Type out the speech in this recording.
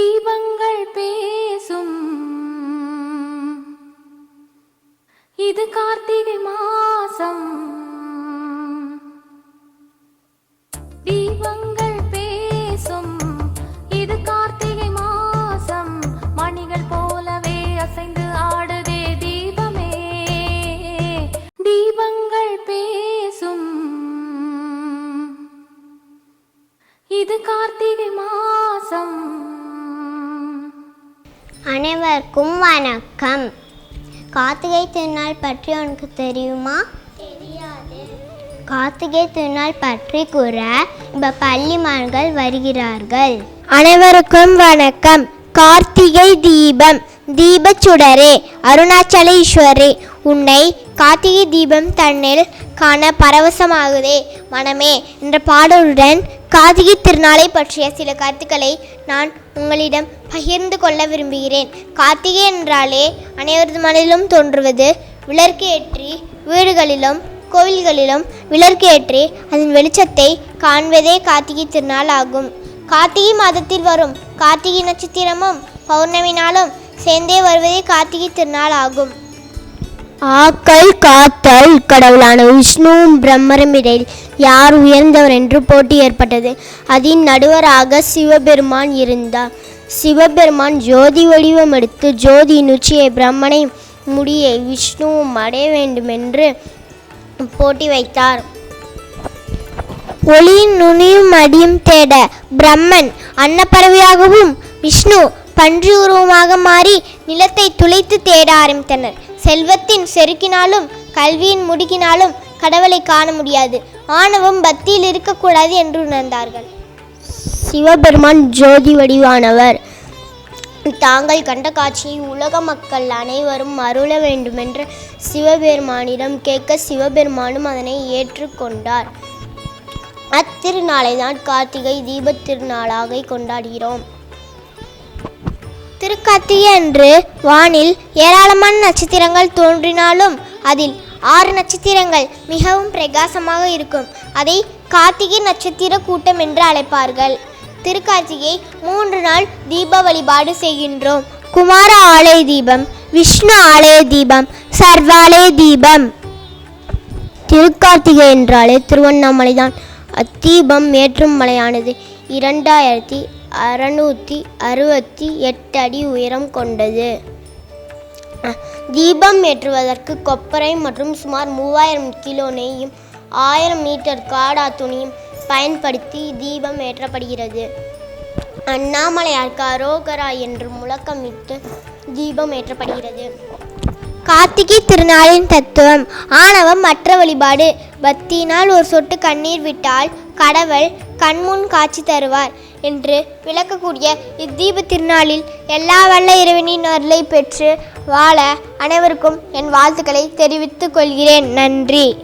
தீபங்கள் பேசும். இது கார்த்திகை மாசம். தீபங்கள் பேசும். இது கார்த்திகை மாசம். மணிகள் போலவே அசைந்து ஆடுதே தீபமே. தீபங்கள் பேசும். இது கார்த்திகை மாசம். அனைவருக்கும் வணக்கம். கார்த்திகை திருநாள் பற்றி உனக்கு தெரியுமா? தெரியாது. கார்த்திகை திருநாள் பற்றி கூற இப்ப பள்ளிமான்கள் வருகிறார்கள். அனைவருக்கும் வணக்கம். கார்த்திகை தீபம். தீபச்சுடரே அருணாச்சல ஈஸ்வரே உன்னை கார்த்திகை தீபம் தன்னில் காண பரவசமாகுதே. மனமே என்ற பாடலுடன் கார்த்திகை திருநாளை பற்றிய சில கருத்துக்களை நான் உங்களிடம் பகிர்ந்து கொள்ள விரும்புகிறேன். கார்த்திகை என்றாலே அனைவரது மனதிலும் தோன்றுவது விளக்கேற்றி வீடுகளிலும் கோவில்களிலும் விளக்கேற்றி அதன் வெளிச்சத்தை காண்பதே கார்த்திகை திருநாள் ஆகும். கார்த்திகை மாதத்தில் வரும் கார்த்திகை நட்சத்திரமும் பௌர்ணமி நாளும் சேர்ந்தே வருவதே கார்த்திகை திருநாள் ஆகும். ஆக்கல் காத்தல் கடவுளான விஷ்ணுவும் பிரம்மரும் இடையில் யார் உயர்ந்தவர் என்று போட்டி ஏற்பட்டது. அதன் நடுவராக சிவபெருமான் இருந்தார். சிவபெருமான் ஜோதி வடிவம் எடுத்து ஜோதியின் உச்சியை பிரம்மனை முடியை விஷ்ணுவும் அடைய வேண்டுமென்று போட்டி வைத்தார். ஒளியின் நுனியும் அடியும் தேட பிரம்மன் அன்னப்பறவையாகவும் விஷ்ணு பன்றி உருவமாக மாறி நிலத்தை துளைத்து தேட ஆரம்பித்தனர். செல்வத்தின் செருக்கினாலும் கல்வியின் முடுக்கினாலும் கடவுளை காண முடியாது. ஆணவம் பக்தியில் இருக்கக்கூடாது என்று உணர்ந்தார்கள். சிவபெருமான் ஜோதி வடிவானவர். தாங்கள் கண்ட காட்சியை உலக மக்கள் அனைவரும் அருள வேண்டுமென்று சிவபெருமானிடம் கேட்க சிவபெருமானும் அதனை ஏற்றுக்கொண்டார். அத்திருநாளை தான் கார்த்திகை தீபத் திருநாளாக கொண்டாடுகிறோம். திருக்கார்த்திகை அன்று வானில் ஏராளமான நட்சத்திரங்கள் தோன்றினாலும் அதில் ஆறு நட்சத்திரங்கள் மிகவும் பிரகாசமாக இருக்கும். அதை கார்த்திகை நட்சத்திர கூட்டம் என்று அழைப்பார்கள். திருக்கார்த்திகை மூன்று நாள் தீப வழிபாடு செய்கின்றோம். குமார ஆலய தீபம் விஷ்ணு ஆலய தீபம் சர்வாலய தீபம். திருக்கார்த்திகை என்றாலே திருவண்ணாமலை தான் அத்தீபம் ஏற்றும் மலையானது. இரண்டாயிரத்தி அறநூற்றி அறுபத்தி எட்டு அடி உயரம் கொண்டது. தீபம் ஏற்றுவதற்கு கொப்பரை மற்றும் சுமார் மூவாயிரம் கிலோ நெய்யும் ஆயிரம் மீட்டர் காடா துணியும் பயன்படுத்தி தீபம் ஏற்றப்படுகிறது. அண்ணாமலையாருக்கு அரோகரா என்று முழக்கமிட்டு தீபம் ஏற்றப்படுகிறது. கார்த்திகை திருநாளின் தத்துவம் ஆணவம் மற்ற வழிபாடு. பக்தியினால் ஒரு சொட்டு கண்ணீர் விட்டால் கடவுள் கண்முன் காட்சி தருவார். என்று விளக்கக்கூடிய இத்தீப திருநாளில் எல்லா வல்ல இறைவனின் அருளை பெற்று வாழ அனைவருக்கும் என் வாழ்த்துக்களை தெரிவித்துக் கொள்கிறேன். நன்றி.